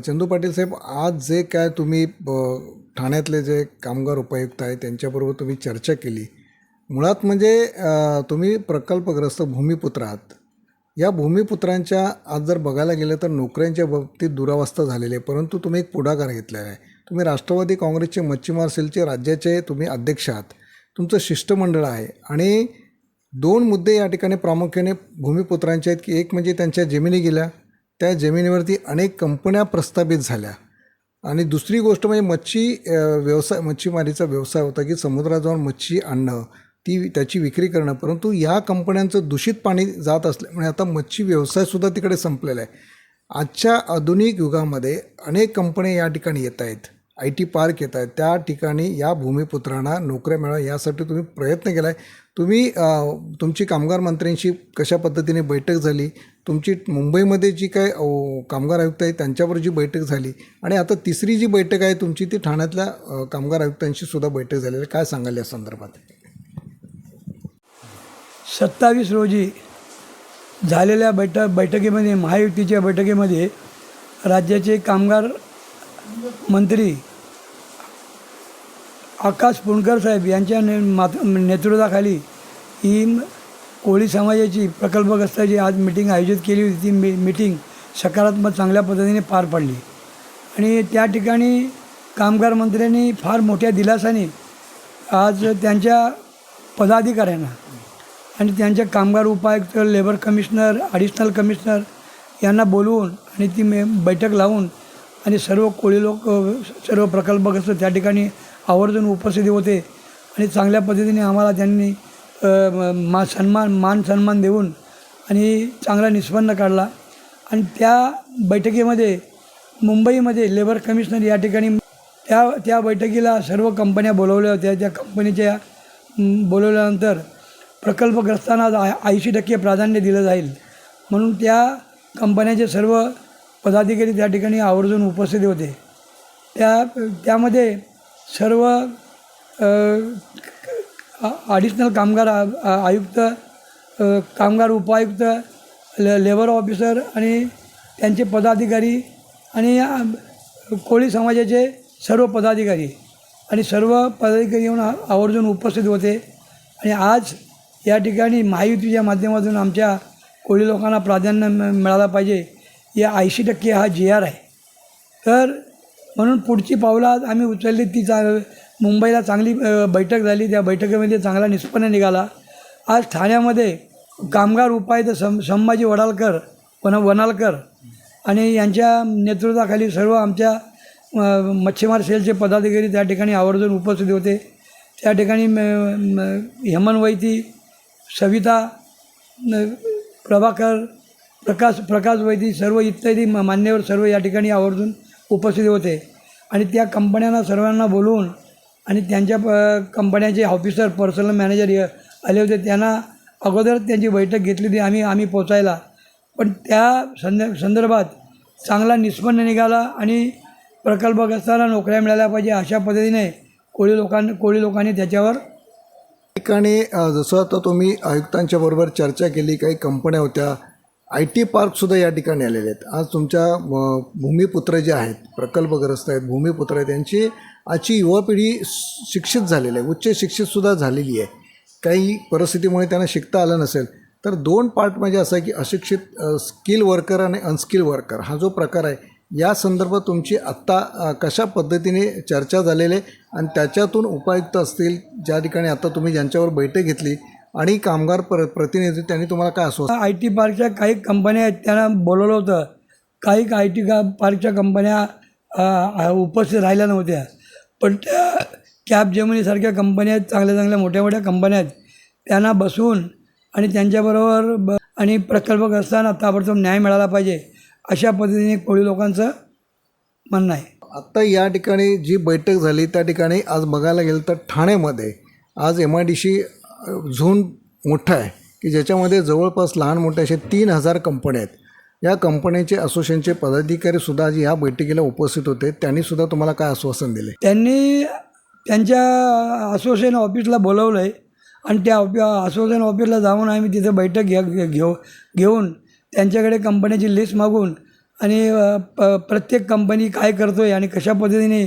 चंदू पाटील साहेब आज जे काय तुम्ही ठाण्यातले जे कामगार उपायुक्त आहेत त्यांच्याबरोबर तुम्ही चर्चा केली. मुळात म्हणजे तुम्ही प्रकल्पग्रस्त भूमिपुत्र आहात. या भूमिपुत्रांच्या आज जर बघायला गेलं तर नोकऱ्यांच्या बाबतीत दुरावस्था झालेली आहे. परंतु तुम्ही एक पुढाकार घेतलेला आहे. तुम्ही राष्ट्रवादी काँग्रेसचे मच्छीमार सेलचे राज्याचे तुम्ही अध्यक्ष आहात. तुमचं शिष्टमंडळ आहे. आणि दोन मुद्दे या ठिकाणी प्रामुख्याने भूमिपुत्रांचे आहेत की एक म्हणजे त्यांच्या जमिनी गेल्या त्या जमिनीवरती अनेक कंपन्या प्रस्थापित झाल्या. आणि दुसरी गोष्ट म्हणजे मच्छी व्यवसाय मच्छीमारीचा व्यवसाय होता की समुद्रात जाऊन मच्छी आणणं ती त्याची विक्री करणं. परंतु या कंपन्यांचं दूषित पाणी जात असल्यामुळे म्हणजे आता मच्छी व्यवसायसुद्धा तिकडे संपलेला आहे. आजच्या आधुनिक युगामध्ये अनेक कंपन्या या ठिकाणी येत आहेत. आय टी पार्क येत आहे त्या ठिकाणी या भूमिपुत्रांना नोकऱ्या मिळाव्या यासाठी तुम्ही प्रयत्न केला आहे तुम्ही तुमची कामगार मंत्र्यांशी कशा पद्धतीने बैठक झाली? तुमची मुंबईमध्ये जी काय कामगार आयुक्त आहे त्यांच्यावर जी बैठक झाली आणि आता तिसरी जी बैठक आहे तुमची ती ठाण्यातल्या कामगार आयुक्तांशी सुद्धा बैठक झालेली आहे. काय सांगाल या संदर्भात? सत्तावीस रोजी झालेल्या बैठक बैठकीमध्ये महायुतीच्या बैठकीमध्ये राज्याचे कामगार मंत्री आकाश पुणकर साहेब यांच्या ने मात नेतृत्वाखाली ही कोळी समाजाची प्रकल्पग्रस्ताची आज मिटिंग आयोजित केली होती. ती मी मिटिंग सकारात्मक चांगल्या पद्धतीने पार पडली. आणि त्या ठिकाणी कामगार मंत्र्यांनी फार मोठ्या दिलासाने आज त्यांच्या पदाधिकाऱ्यांना आणि त्यांच्या कामगार उपायुक्त लेबर कमिशनर ॲडिशनल कमिशनर यांना बोलवून आणि ती मे बैठक लावून आणि सर्व कोळी लोक सर्व प्रकल्पग्रस्त त्या ठिकाणी आवर्जून उपस्थित होते. आणि चांगल्या पद्धतीने आम्हाला त्यांनी मा सन्मान मान सन्मान देऊन आणि चांगला निष्पन्न काढला. आणि त्या बैठकीमध्ये मुंबईमध्ये लेबर कमिशनर या ठिकाणी त्या त्या बैठकीला सर्व कंपन्या बोलवल्या होत्या. त्या कंपनीच्या बोलवल्यानंतर प्रकल्पग्रस्तांना ऐंशी टक्के प्राधान्य दिलं जाईल. म्हणून त्या कंपन्याचे सर्व पदाधिकारी त्या ठिकाणी आवर्जून उपस्थित होते. त्या त्यामध्ये सर्व ॲडिशनल कामगार आ- आयुक्त कामगार उपायुक्त ले लेबर ऑफिसर आणि त्यांचे पदाधिकारी आणि कोळी समाजाचे सर्व पदाधिकारी आणि सर्व पदाधिकारी येऊन आवर्जून उपस्थित होते. आणि आज या ठिकाणी महायुतीच्या माध्यमातून आमच्या कोळी लोकांना प्राधान्य म- मिळालं पाहिजे. या ऐंशी टक्के हा जी आर आहे. तर म्हणून पुढची पावलं आज आम्ही उचलली ती चा मुंबईला चांगली बैठक झाली. त्या बैठकीमध्ये चांगला निष्पन्न निघाला. आज ठाण्यामध्ये कामगार उपाय तर सं संभाजी वडालकर वन वनालकर आणि यांच्या नेतृत्वाखाली सर्व आमच्या मच्छीमार सेलचे पदाधिकारी त्या ठिकाणी आवर्जून उपस्थित होते. त्या ठिकाणी हेमन वैती सविता न- प्रभाकर प्रकाश प्रकाश वैदी सर्व इत्यादी मान्यवर सर्व या ठिकाणी आवर्जून उपस्थित होते. आणि त्या कंपन्यांना सर्वांना बोलवून आणि त्यांच्या प कंपन्याचे ऑफिसर पर्सनल मॅनेजर आले होते. त्यांना अगोदर त्यांची बैठक घेतली होती. आम्ही आम्ही पोचायला. पण त्या संद संदर्भात चांगला निष्पन्न निघाला आणि प्रकल्पग्रस्तांना नोकऱ्या मिळाल्या पाहिजे अशा पद्धतीने कोळी लोकांनी कोळी लोकांनी त्याच्यावर ठिकाणी जसं आता तुम्ही आयुक्तांच्या बरोबर चर्चा केली काही कंपन्या होत्या आय टी पार्कसुद्धा या ठिकाणी आलेले आहेत. आज तुमच्या भूमिपुत्र जे आहेत प्रकल्पग्रस्त आहेत भूमिपुत्र आहेत त्यांची आजची युवा पिढी शिक्षित झालेली आहे उच्च शिक्षितसुद्धा झालेली आहे. काही परिस्थितीमुळे त्यांना शिकता आलं नसेल तर दोन पार्ट म्हणजे असं आहे की अशिक्षित स्किल वर्कर आणि अनस्किल वर्कर हा जो प्रकार आहे या संदर्भात तुमची आत्ता कशा पद्धतीने चर्चा झालेली आहे आणि त्याच्यातून उपायुक्त असतील ज्या ठिकाणी आता तुम्ही ज्यांच्यावर बैठक घेतली आणि कामगार प्र प्रतिनिधी त्यांनी तुम्हाला काय आश्वासन? आय टी पार्कच्या काही कंपन्या आहेत त्यांना बोलवलं होतं. काही आय टी का पार्कच्या कंपन्या उपस्थित राहिल्या नव्हत्या. पण त्या कॅब जेमनीसारख्या कंपन्या आहेत चांगल्या चांगल्या मोठ्या मोठ्या कंपन्या आहेत. त्यांना बसवून आणि त्यांच्याबरोबर ब आणि प्रकल्पग्रस्तांना ताबडतोब न्याय मिळाला पाहिजे अशा पद्धतीने कोळी लोकांचं म्हणणं आहे. आत्ता या ठिकाणी जी बैठक झाली त्या ठिकाणी आज बघायला गेलं तर ठाण्यामध्ये आज M I D C zone मोठा आहे की ज्याच्यामध्ये जवळपास लहान मोठे असे तीन हजार कंपन्या आहेत. या कंपन्यांचे असोसिएशनचे पदाधिकारीसुद्धा आज या बैठकीला उपस्थित होते. त्यांनीसुद्धा तुम्हाला काय आश्वासन दिले? त्यांनी त्यांच्या असोसिएशन ऑफिसला बोलवलं आहे आणि त्या ऑफि असोसिएशन ऑफिसला जाऊन आम्ही तिथे बैठक घ्या घे- घेऊ घेऊन त्यांच्याकडे कंपन्याची लिस्ट मागून आणि प प्रत्येक कंपनी काय करतो आहे आणि कशा पद्धतीने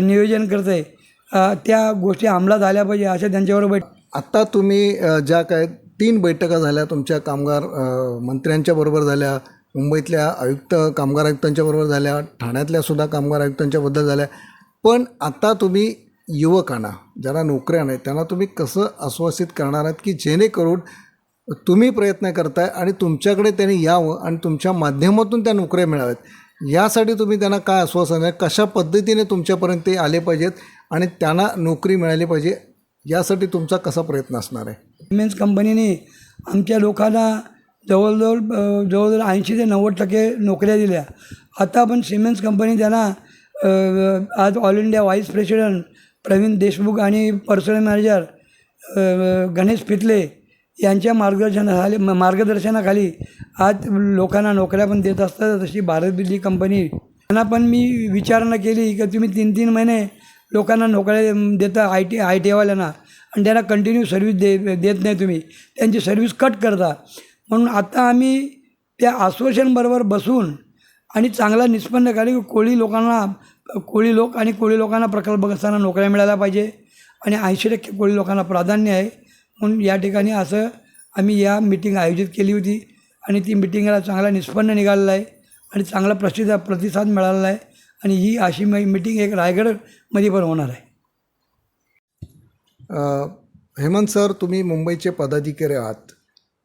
नियोजन करतं आहे त्या गोष्टी अंमलात आल्या पाहिजे अशा त्यांच्याबरोबर आत्ता तुम्ही ज्या काय तीन बैठका झाल्या तुमच्या कामगार मंत्र्यांच्या बरोबर झाल्या मुंबईतल्या आयुक्त कामगार आयुक्तांच्या बरोबर झाल्या ठाण्यातल्या सुद्धा कामगार आयुक्तांच्याबद्दल झाल्या. पण आता तुम्ही युवकांना ज्यांना नोकऱ्या नाहीत त्यांना तुम्ही कसं आश्वासित करणार आहात की जेणेकरून तुम्ही प्रयत्न करताय आणि तुमच्याकडे त्यांनी यावं आणि तुमच्या माध्यमातून त्या नोकऱ्या मिळाव्यात? यासाठी तुम्ही त्यांना काय आश्वासन आहे कशा पद्धतीने तुमच्यापर्यंत ते आले पाहिजेत आणि त्यांना नोकरी मिळाली पाहिजे? यासाठी तुमचा कसा प्रयत्न असणार आहे? सिमेंट्स कंपनीने आमच्या लोकांना जवळजवळ जवळजवळ ऐंशी ते नव्वद टक्के नोकऱ्या दिल्या. आता आपण सिमेंट्स कंपनी त्यांना आज all India vice president Pravin Deshmukh आणि पर्सनल मॅनेजर गणेश पितले यांच्या मार्गदर्शनाखाली मार्गदर्शनाखाली आज लोकांना नोकऱ्या पण देत असतात. तशी भारत बिजली कंपनी त्यांना पण मी विचारणा केली की तुम्ही तीन तीन महिने लोकांना नोकऱ्या देता आय टी आय टीवाल्यांना आणि त्यांना कंटिन्यू सर्व्हिस दे देत नाही तुम्ही. त्यांची सर्व्हिस कट करता. म्हणून आता आम्ही त्या आश्वासनबरोबर बसून आणि चांगला निष्पन्न काढली की कोळी लोकांना कोळी लोक आणि कोळी लोकांना प्रकल्प असताना नोकऱ्या मिळायला पाहिजे. आणि ऐंशी टक्के कोळी लोकांना प्राधान्य आहे. म्हणून या ठिकाणी असं आम्ही या मिटिंग आयोजित केली होती. आणि ती मिटिंगला चांगला निष्पन्न निघालेला आहे. आणि चांगला प्रसिद्ध प्रतिसाद मिळालेला आहे. आणि ही अशी मिटिंग एक रायगडमध्ये पण होणार आहे. अ, हेमंत सर तुम्ही मुंबईचे पदाधिकारी आहात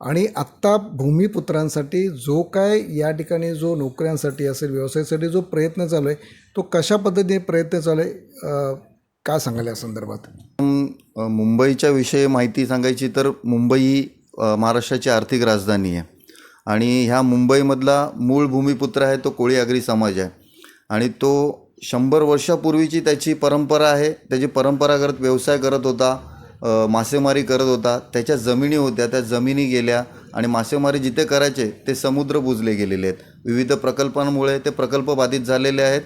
आणि आत्ता भूमिपुत्रांसाठी जो काय या ठिकाणी जो नोकऱ्यांसाठी असेल व्यवसायासाठी जो प्रयत्न चालू आहे तो कशा पद्धतीने प्रयत्न चालू आहे अ, काय सांगाल या संदर्भात? मुंबईच्या विषयी माहिती सांगायची तर मुंबई ही महाराष्ट्राची आर्थिक राजधानी आहे. आणि ह्या मुंबईमधला मूळ भूमिपुत्र आहे तो कोळी आगरी समाज आहे. आणि तो शंभर वर्षापूर्वीची त्याची परंपरा आहे. त्याची परंपरागत व्यवसाय करत होता मासेमारी करत होता. त्याच्या जमिनी होत्या त्या जमिनी गेल्या आणि मासेमारी जिथे करायचे ते समुद्र बुजले गेलेले आहेत. विविध प्रकल्पांमुळे ते प्रकल्प बाधित झालेले आहेत.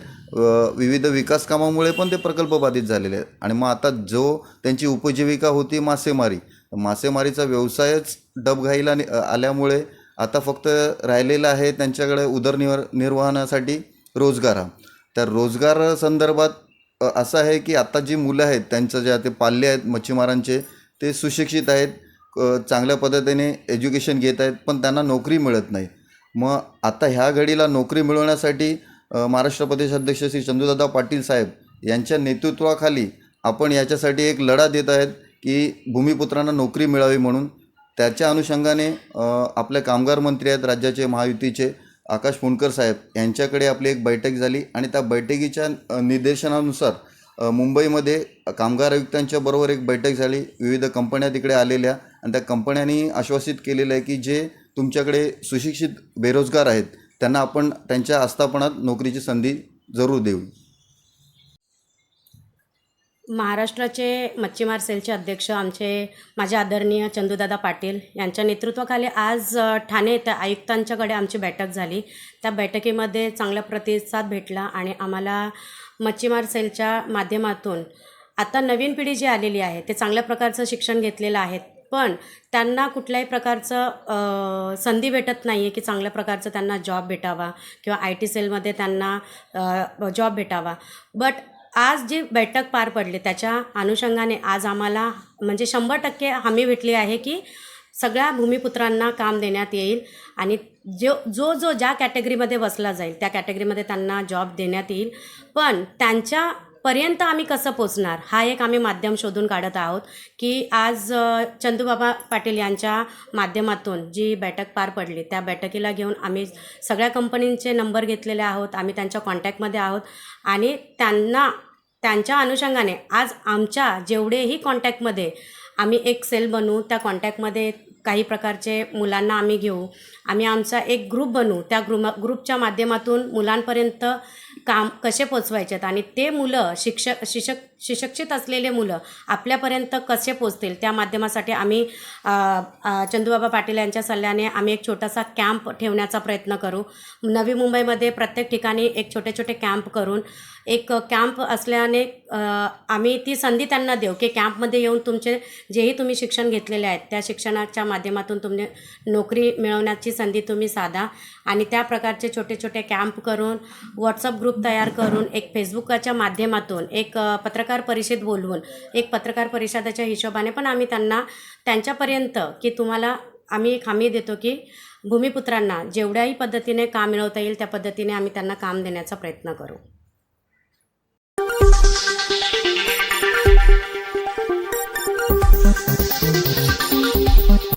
विविध विकास कामामुळे पण ते प्रकल्प बाधित झालेले आहेत. आणि मग आता जो त्यांची उपजीविका होती मासेमारी मासेमारीचा व्यवसायच डबघाईला आल्यामुळे आता फक्त राहिलेला आहे त्यांच्याकडे उदरनिर्वाह निर्वाहनासाठी. रोजगार हा. तर रोजगार संदर्भात असं आहे की आता जी मुलं आहेत त्यांचं जे ते पाल्य आहेत मच्छीमारांचे ते सुशिक्षित आहेत चांगल्या पद्धतीने एज्युकेशन घेत आहेत पण त्यांना नोकरी मिळत नाही. मग आता ह्या घडीला नोकरी मिळवण्यासाठी महाराष्ट्र प्रदेश अध्यक्ष श्री चंदूदादा पाटील साहेब यांच्या नेतृत्वाखाली आपण याच्यासाठी एक लढा देत आहेत की भूमिपुत्रांना नोकरी मिळावी म्हणून. त्याच्या अनुषंगाने आपले कामगार मंत्री आहेत राज्याचे महायुतीचे आकाश फुंडकर साहेब यांच्याकडे आपली एक बैठक झाली आणि त्या बैठकीच्या निर्देशनानुसार मुंबईमध्ये कामगार आयुक्तांच्या बरोबर एक बैठक झाली. विविध कंपन्या तिकडे आलेल्या आणि त्या कंपन्यांनी आश्वासित केलेलं आहे की जे तुमच्याकडे सुशिक्षित बेरोजगार आहेत त्यांना आपण त्यांच्या आस्थापनात नोकरीची संधी जरूर देऊ. महाराष्ट्राचे मच्छीमार सेलचे अध्यक्ष आमचे माझे आदरणीय चंदूदादा पाटील यांच्या नेतृत्वाखाली आज ठाणे येथे आयुक्तांच्याकडे आमची बैठक झाली. त्या बैठकीमध्ये चांगला प्रतिसाद भेटला आणि आम्हाला मच्छीमार सेलच्या माध्यमातून आता नवीन पिढी जी आलेली आहे ते चांगल्या प्रकारचं शिक्षण घेतलेलं आहे. पण त्यांना कुठल्याही प्रकारचं संधी भेटत नाही आहे की चांगल्या प्रकारचं त्यांना जॉब भेटावा किंवा आय टी सेलमध्ये त्यांना जॉब भेटावा. बट आज जी बैठक पार पडली त्याच्या अनुषंगाने आज आम्हाला म्हणजे शंभर टक्के हमी भेटली आहे की सगळ्या भूमिपुत्रांना काम देण्यात येईल आणि जो जो जो ज्या कॅटेगरीमध्ये बसला जाईल त्या कॅटेगरीमध्ये त्यांना जॉब देण्यात येईल. पण त्यांच्यापर्यंत आम्ही कसं पोचणार? हा एक आम्ही माध्यम शोधून काढत आहोत की आज चंदूबाबा पाटील यांच्या माध्यमातून जी बैठक पार पडली त्या बैठकीला घेऊन आम्ही सगळ्या कंपनींचे नंबर घेतलेले आहोत आम्ही त्यांच्या कॉन्टॅक्टमध्ये आहोत आणि त्यांना त्यांच्या अनुषंगाने आज आमच्या जेवढेही कॉन्टॅक्टमध्ये आम्ही एक सेल बनवू त्या कॉन्टॅक्टमध्ये काही प्रकारचे मुलांना आम्ही घेऊ. आम्ही आमचा एक ग्रुप बनवू त्या ग्रुमा ग्रुपच्या माध्यमातून मुलांपर्यंत काम कसे पोचवायचेत? आणि ते मुलं शिक्षक शिक्षक शिक्षित असलेले मुलं आपल्यापर्यंत कसे पोचतील? त्या माध्यमासाठी आम्ही चंदूबाबा पाटील यांच्या सल्ल्याने आम्ही एक छोटासा कॅम्प ठेवण्याचा प्रयत्न करू. नवी मुंबईमध्ये प्रत्येक ठिकाणी एक छोटे छोटे कॅम्प करून एक कॅम्प असल्याने आम्ही ती संधी त्यांना देऊ की कॅम्पमध्ये येऊन तुमचे जेही तुम्ही शिक्षण घेतलेले आहेत त्या शिक्षणाच्या माध्यमातून तुम्ही नोकरी मिळवण्याची संधी तुम्ही साधा. आणि त्या प्रकारचे छोटे छोटे कॅम्प करून व्हॉट्सअप ग्रुप तयार करून एक फेसबुकाच्या माध्यमातून एक पत्रकार परिषद बोलवून एक पत्रकार परिषदाच्या हिशोबाने पण आम्ही त्यांना त्यांच्यापर्यंत की तुम्हाला आम्ही एक हमी देतो की भूमिपुत्रांना जेवढ्याही पद्धतीने काम मिळवता येईल त्या पद्धतीने आम्ही त्यांना काम देण्याचा प्रयत्न करू.